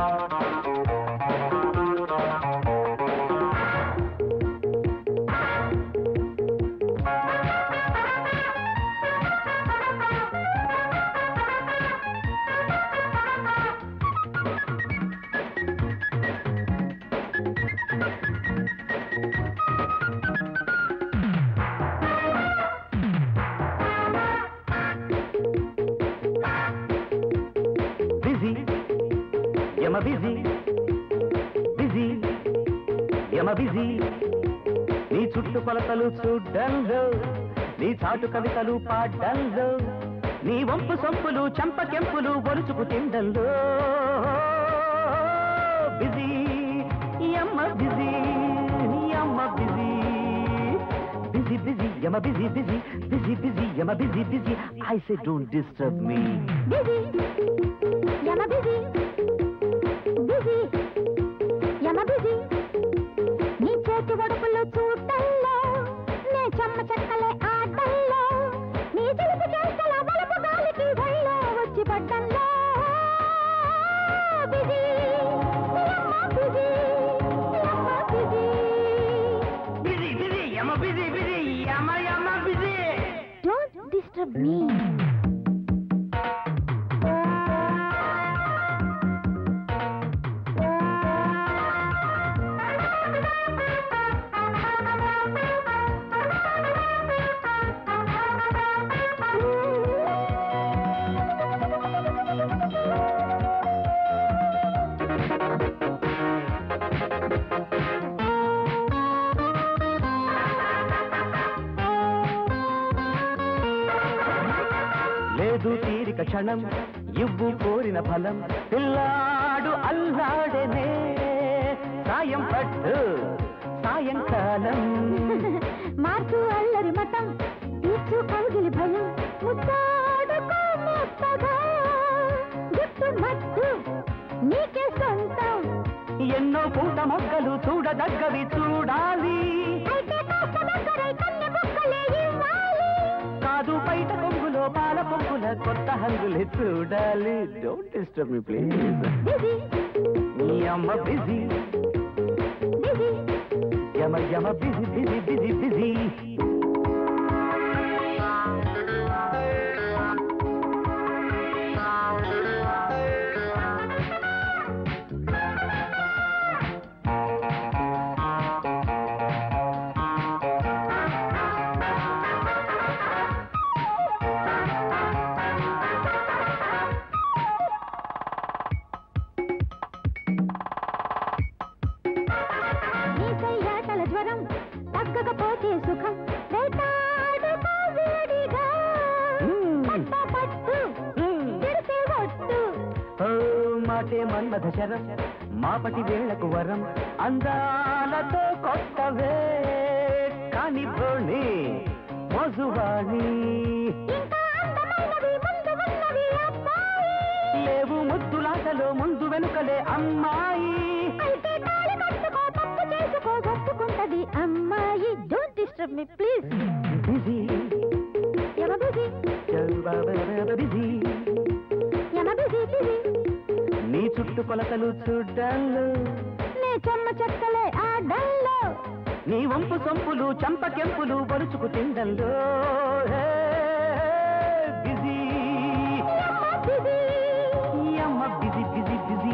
Busy busy busy యమ busy నీ చుట్టుకొలతలు చూడ్డంలో నీ చాటు కవితలు పాడ్డంలో నీ వంపు సొంపులు చంపకెంపులు ఒలుచుకు తిండంలో బిజీ యమ్మ బిజీ యమ్మ బిజీ బిజీ బిజీ యమ busy busy busy busy Yama busy busy I say don't disturb me busy Yama busy busy యమ బిజీ బిజీ యమ యమ బిజీ డోంట్ లేదు తీరిక క్షణం ఇవ్వు కోరిన ఫలం. పిల్లాడు అల్లాడనే సాయం పట్టు సాయంకాలం మార్చు అల్లరి మతం తీర్చు కౌగిలి భయం. మెత్తగా గుట్టు నీకే సొంతం. ఎన్నో పూట మొగ్గలు చూడదగ్గవి చూడాలి. పొంగుల కొత్త హంగులే చూడాలి. డోంట్ డిస్టర్బ్ మీ ప్లీజ్ నీ అమ్మ బిజీ బిజీ యమ యమ బిజీ బిజీ బిజీ బిజీ మాటే మన్మథ శరం మాపటి వేళకు వరం అందాలతో కొట్టవే కాని బోణి మోజువాణి లేవు ముద్దులాటలో ముందు వెనుకలే అమ్మాయి. అమ్మాయి. డోంట్ డిస్టర్బ్ మీ ప్లీజ్ కొలతలు చూడ్డాలు నే చెమ్మ చెక్కలే ఆడల్లో నీ వంపు సొంపులు చంపకెంపులు బరుచుకు తిండంలో బిజీ. Busy busy busy.